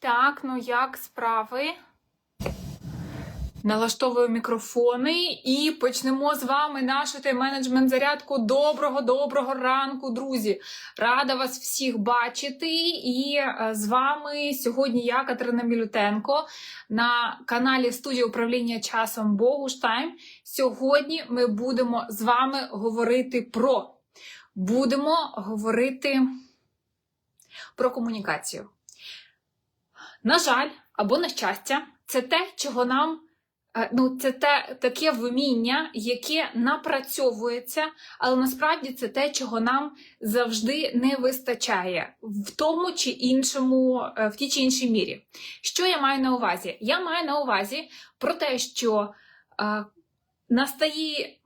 Так, ну як справи? Налаштовую мікрофони і почнемо з вами нашу тайм-менеджмент зарядку. Доброго, доброго ранку, друзі! Рада вас всіх бачити. І е, з вами сьогодні я, Катерина Мілютенко, на каналі студії управління часом Богуштайм. Сьогодні ми будемо з вами говорити про будемо говорити про комунікацію. На жаль, або на щастя, це те, чого нам е, ну, це те таке вміння, яке напрацьовується, але насправді це те, чого нам завжди не вистачає в тому чи іншому, е, в тій чи іншій мірі. Що я маю на увазі? Я маю на увазі про те, що е, настає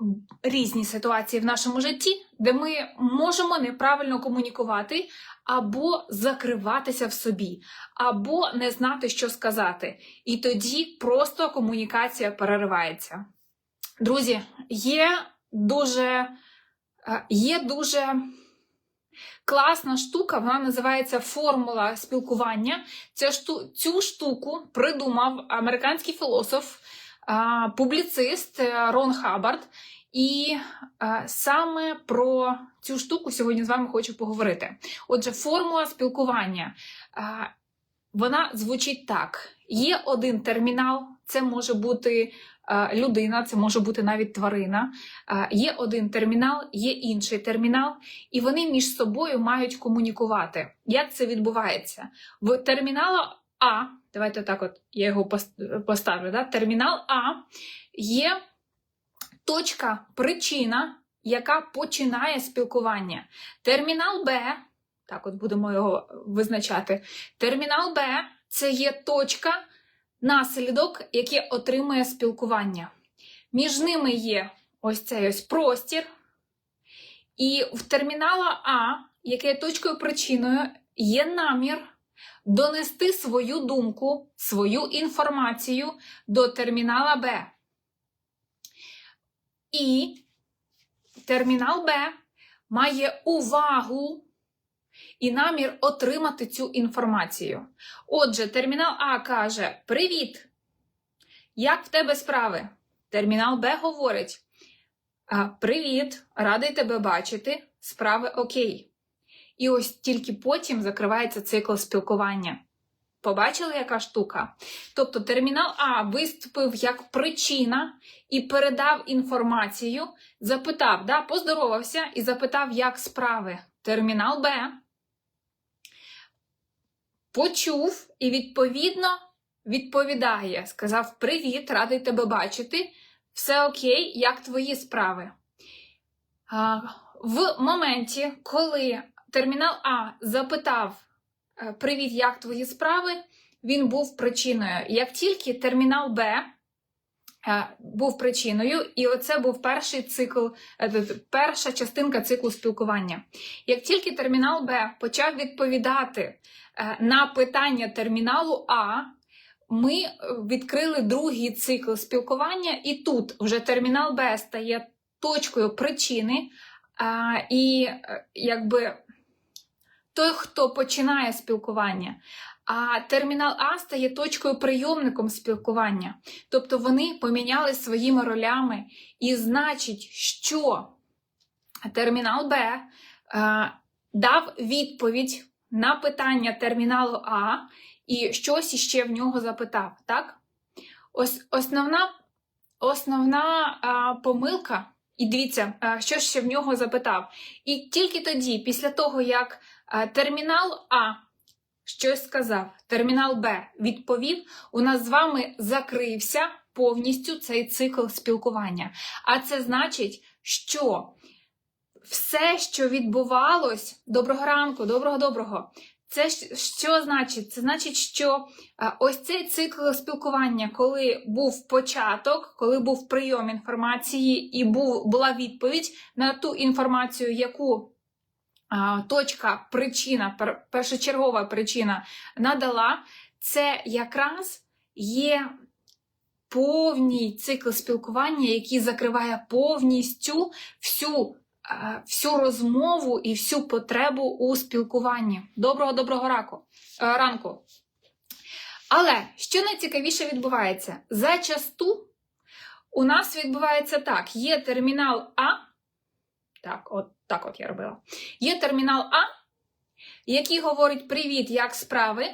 різні ситуації в нашому житті, де ми можемо неправильно комунікувати або закриватися в собі, або не знати, що сказати. І тоді просто комунікація переривається. Друзі, є дуже, е, є дуже класна штука, вона називається формула спілкування. Цю штуку придумав американський філософ, публіцист е, Рон Хаббард. І е, саме про цю штуку сьогодні з вами хочу поговорити. Отже, формула спілкування. Вона звучить так: є один термінал, це може бути е, людина, це може бути навіть тварина. Є один термінал, є інший термінал, і вони між собою мають комунікувати. Як це відбувається? В термінала А, давайте так, от я його поставлю. Да? Термінал А є точка, причина, яка починає спілкування. Термінал Б, так от будемо його визначати. Термінал Б це є точка, наслідок, який отримує спілкування. Між ними є ось цей ось простір. І в термінала А, яке є точкою причиною, є намір донести свою думку, свою інформацію до термінала Б. І термінал Б має увагу і намір отримати цю інформацію. Отже, термінал А каже: Привіт! Як в тебе справи? Термінал Б говорить: Привіт, радий тебе бачити, справи окей. І ось тільки потім закривається цикл спілкування. Побачили, яка штука? Тобто термінал А виступив як причина і передав інформацію, запитав, да, поздоровався і запитав, як справи. Термінал Б почув і відповідно відповідає. Сказав: Привіт, радий тебе бачити. Все окей, як твої справи? В моменті, коли термінал А запитав е, Привіт, як твої справи? Він був причиною. Як тільки термінал Б е, був причиною, і оце був перший цикл, е, перша частинка циклу спілкування. Як тільки термінал Б почав відповідати на питання терміналу А, ми відкрили другий цикл спілкування, і тут вже термінал Б стає точкою причини, і якби той, хто починає спілкування. А термінал А стає точкою прийомником спілкування. Тобто вони поміняли своїми ролями, і значить, що термінал Б е, дав відповідь на питання терміналу А і щось іще в нього запитав. Так? Ось основна, основна а, помилка, і дивіться, а, що ще в нього запитав. І тільки тоді, після того, як термінал А щось сказав, термінал Б відповів, у нас з вами закрився повністю цей цикл спілкування. А це значить, що все, що відбувалось, доброго ранку, доброго доброго. Це що значить? Це значить, що ось цей цикл спілкування, коли був початок, коли був прийом інформації і був, була відповідь на ту інформацію, яку точка, причина, першочергова причина надала, це якраз є повний цикл спілкування, який закриває повністю всю е, всю розмову і всю потребу у спілкуванні. Доброго доброго раку, е, ранку. Але що найцікавіше відбувається? Зачасту у нас відбувається так: є термінал А. Так, от так от я робила. Є термінал А, який говорить Привіт, як справи.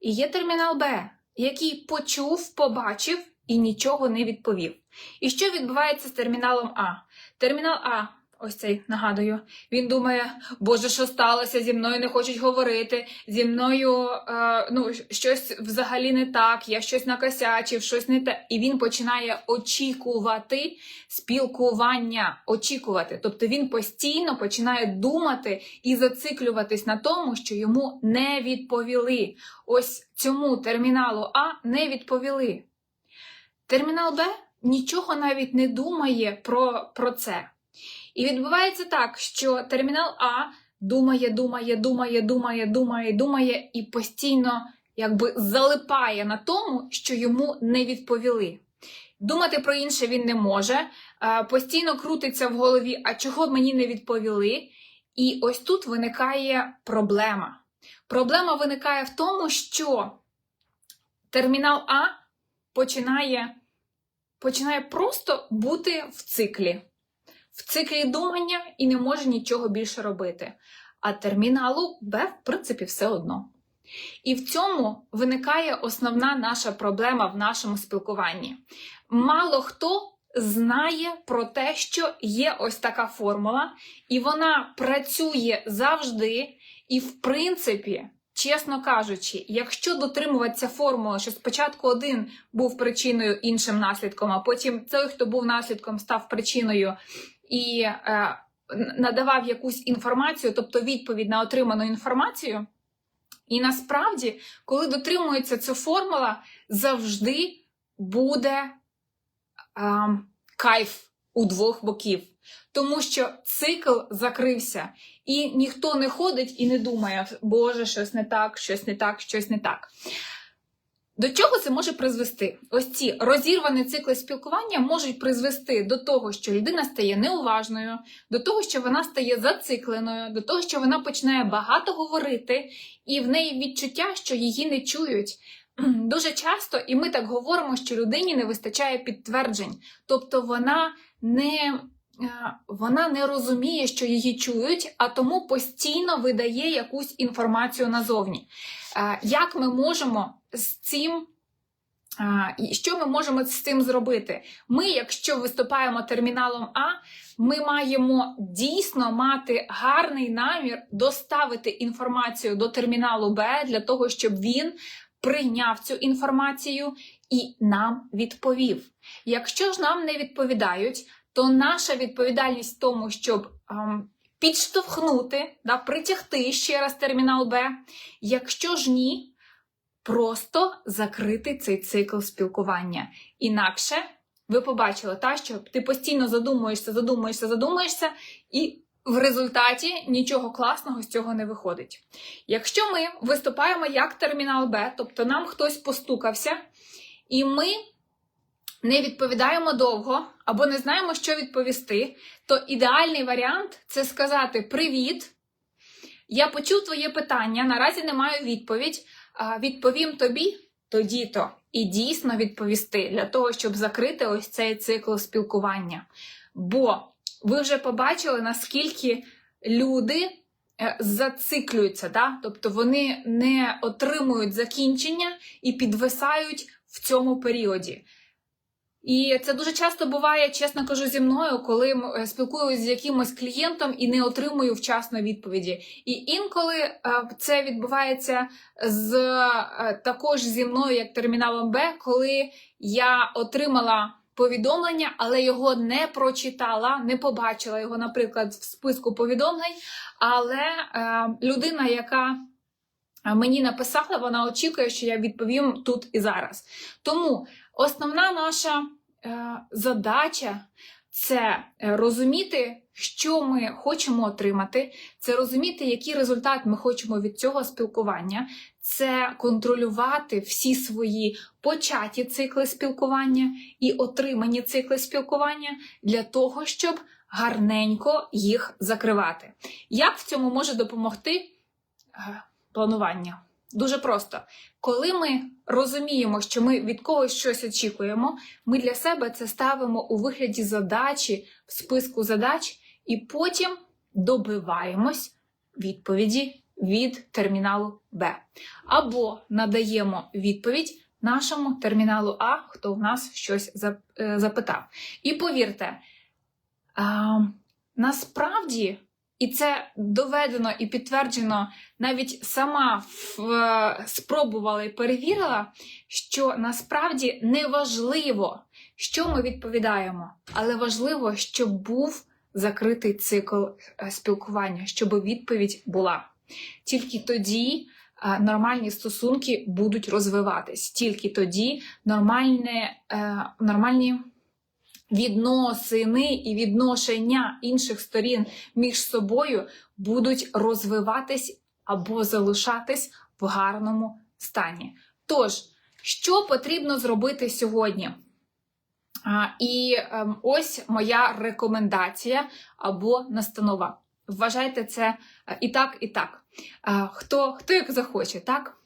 І є термінал Б, який почув, побачив і нічого не відповів. І що відбувається з терміналом А? Термінал А, ось цей нагадую, він думає, Боже, що сталося? Зі мною не хочуть говорити, зі мною е, ну, щось взагалі не так, я щось накосячив, щось не те. І він починає очікувати спілкування, очікувати. Тобто він постійно починає думати і зациклюватись на тому, що йому не відповіли. Ось цьому терміналу А не відповіли. Термінал Б нічого навіть не думає про, про це. І відбувається так, що термінал А думає, думає, думає, думає, думає, думає і постійно якби залипає на тому, що йому не відповіли. Думати про інше він не може, е, постійно крутиться в голові, а чого мені не відповіли. І ось тут виникає проблема. Проблема виникає в тому, що термінал А починає, починає просто бути в циклі в циклі думання і не може нічого більше робити. А терміналу Б, в принципі, все одно. І в цьому виникає основна наша проблема в нашому спілкуванні. Мало хто знає про те, що є ось така формула, і вона працює завжди. І, в принципі, чесно кажучи, якщо дотримуватися формули, що спочатку один був причиною іншим наслідком, а потім той, хто був наслідком, став причиною і е, надавав якусь інформацію, тобто відповідь на отриману інформацію. І насправді, коли дотримується ця формула, завжди буде е, кайф у двох боків. Тому що цикл закрився, і ніхто не ходить і не думає, Боже, щось не так, щось не так, щось не так. До чого це може призвести? Ось ці розірвані цикли спілкування можуть призвести до того, що людина стає неуважною, до того, що вона стає зацикленою, до того, що вона починає багато говорити, і в неї відчуття, що її не чують. Дуже часто, і ми так говоримо, що людині не вистачає підтверджень, тобто вона не вона не розуміє, що її чують, а тому постійно видає якусь інформацію назовні. Е, як ми можемо з цим? Е, що ми можемо з цим зробити? Ми, якщо виступаємо терміналом А, ми маємо дійсно мати гарний намір доставити інформацію до терміналу Б для того, щоб він прийняв цю інформацію і нам відповів. Якщо ж нам не відповідають, то наша відповідальність в тому, щоб ем, підштовхнути, да, притягти ще раз термінал Б. Якщо ж ні, просто закрити цей цикл спілкування. Інакше ви побачили, та, що ти постійно задумуєшся, задумуєшся, задумуєшся, і в результаті нічого класного з цього не виходить. Якщо ми виступаємо як термінал Б, тобто нам хтось постукався, і ми не відповідаємо довго або не знаємо, що відповісти, то ідеальний варіант це сказати Привіт! Я почув твоє питання, наразі не маю відповідь. Відповім тобі тоді-то і дійсно відповісти для того, щоб закрити ось цей цикл спілкування. Бо ви вже побачили, наскільки люди е, зациклюються, да? тобто вони не отримують закінчення і підвисають в цьому періоді. І це дуже часто буває, чесно кажу, зі мною, коли е, спілкуюся з якимось клієнтом і не отримую вчасно відповіді. І інколи е, це відбувається з е, також зі мною, як терміналом Б, коли я отримала повідомлення, але його не прочитала, не побачила його, наприклад, в списку повідомлень. Але людина, яка Мені написала, вона очікує, що я відповім тут і зараз. Тому Основна наша е, задача це е, розуміти, що ми хочемо отримати, це розуміти, який результат ми хочемо від цього спілкування, це контролювати всі свої початі цикли спілкування і отримані цикли спілкування для того, щоб гарненько їх закривати. Як в цьому може допомогти е, планування? Дуже просто. Коли ми розуміємо, що ми від когось щось очікуємо, ми для себе це ставимо у вигляді задачі в списку задач, і потім добиваємось відповіді від терміналу Б. Або надаємо відповідь нашому терміналу А, хто в нас щось е, запитав. І повірте, насправді, і це доведено і підтверджено, навіть сама в- спробувала і перевірила, що насправді не важливо, що ми відповідаємо, але важливо, щоб був закритий цикл е, спілкування, щоб відповідь була. Тільки тоді е, нормальні стосунки будуть розвиватись, тільки тоді нормальне, е, нормальні відносини і відношення інших сторін між собою будуть розвиватись або залишатись в гарному стані. Тож, що потрібно зробити сьогодні? А, і ем, ось моя рекомендація або настанова. Вважайте це е, і так, і так. А, хто, хто як захоче, так?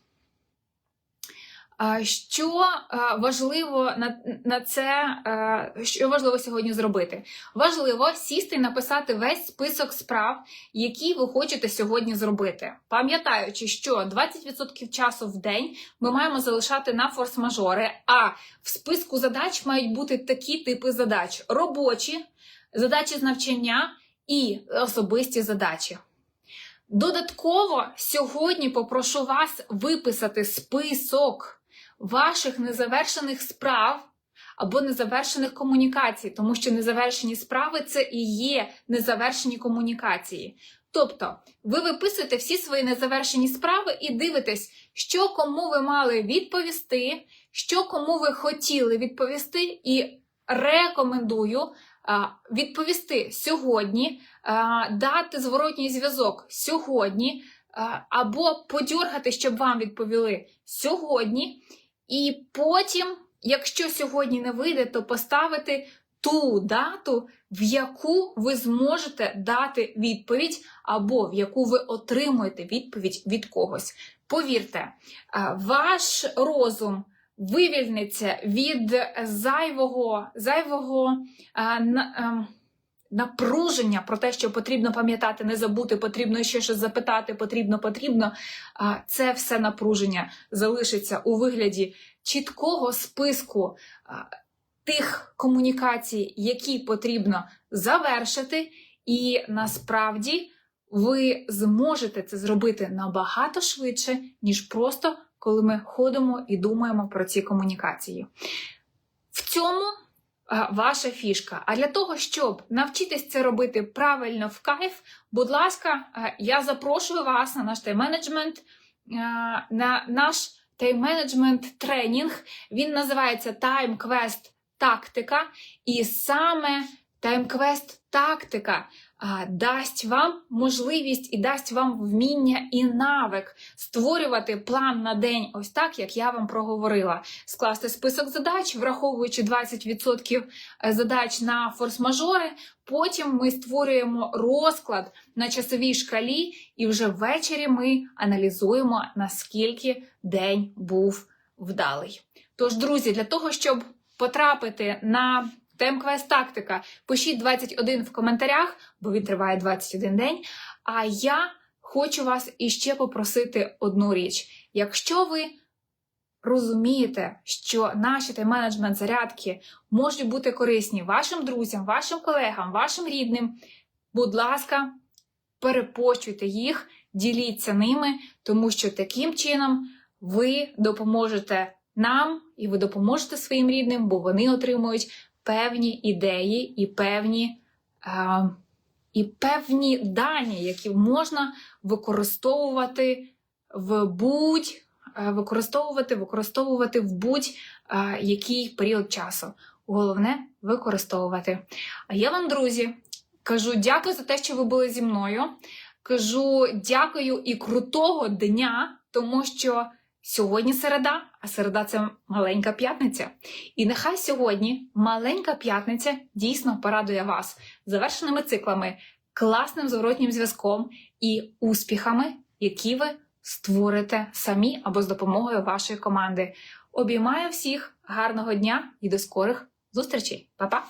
Що е, важливо на, на це, е, що важливо сьогодні зробити? Важливо сісти і написати весь список справ, які ви хочете сьогодні зробити. Пам'ятаючи, що 20% часу в день ми маємо залишати на форс-мажори, а в списку задач мають бути такі типи задач: робочі, задачі з навчання і особисті задачі. Додатково сьогодні попрошу вас виписати список ваших незавершених справ або незавершених комунікацій, тому що незавершені справи це і є незавершені комунікації. Тобто, ви виписуєте всі свої незавершені справи і дивитесь, що кому ви мали відповісти, що кому ви хотіли відповісти, і рекомендую відповісти сьогодні, дати зворотній зв'язок сьогодні, або подьоргати, щоб вам відповіли сьогодні, і потім, якщо сьогодні не вийде, то поставити ту дату, в яку ви зможете дати відповідь, або в яку ви отримуєте відповідь від когось. Повірте, ваш розум вивільниться від зайвого, зайвого а, на, ем, напруження про те, що потрібно пам'ятати, не забути, потрібно ще щось запитати, потрібно, потрібно. Це все напруження залишиться у вигляді чіткого списку тих комунікацій, які потрібно завершити, і насправді ви зможете це зробити набагато швидше, ніж просто коли ми ходимо і думаємо про ці комунікації. В цьому ваша фішка. А для того, щоб навчитись це робити правильно в кайф, будь ласка, я запрошую вас на наш тайм-менеджмент, на наш тайм-менеджмент тренінг. Він називається Quest Тактика. І саме Quest Тактика дасть вам можливість і дасть вам вміння і навик створювати план на день, ось так, як я вам проговорила. Скласти список задач, враховуючи 20% задач на форс-мажори. Потім ми створюємо розклад на часовій шкалі, і вже ввечері ми аналізуємо, наскільки день був вдалий. Тож, друзі, для того, щоб потрапити на Темквест тактика. Пишіть 21 в коментарях, бо він триває 21 день. А я хочу вас іще попросити одну річ. Якщо ви розумієте, що наші тайм-менеджмент зарядки можуть бути корисні вашим друзям, вашим колегам, вашим рідним, будь ласка, перепощуйте їх, діліться ними, тому що таким чином ви допоможете нам і ви допоможете своїм рідним, бо вони отримують певні ідеї і певні, е, і певні дані, які можна використовувати в будь е, використовувати, використовувати в будь-який період часу. Головне використовувати. А я вам, друзі, кажу дякую за те, що ви були зі мною. Кажу дякую і крутого дня, тому що сьогодні середа, а середа це маленька п'ятниця. І нехай сьогодні маленька п'ятниця дійсно порадує вас завершеними циклами, класним зворотнім зв'язком і успіхами, які ви створите самі або з допомогою вашої команди. Обіймаю всіх, гарного дня і до скорих зустрічей. Па-па!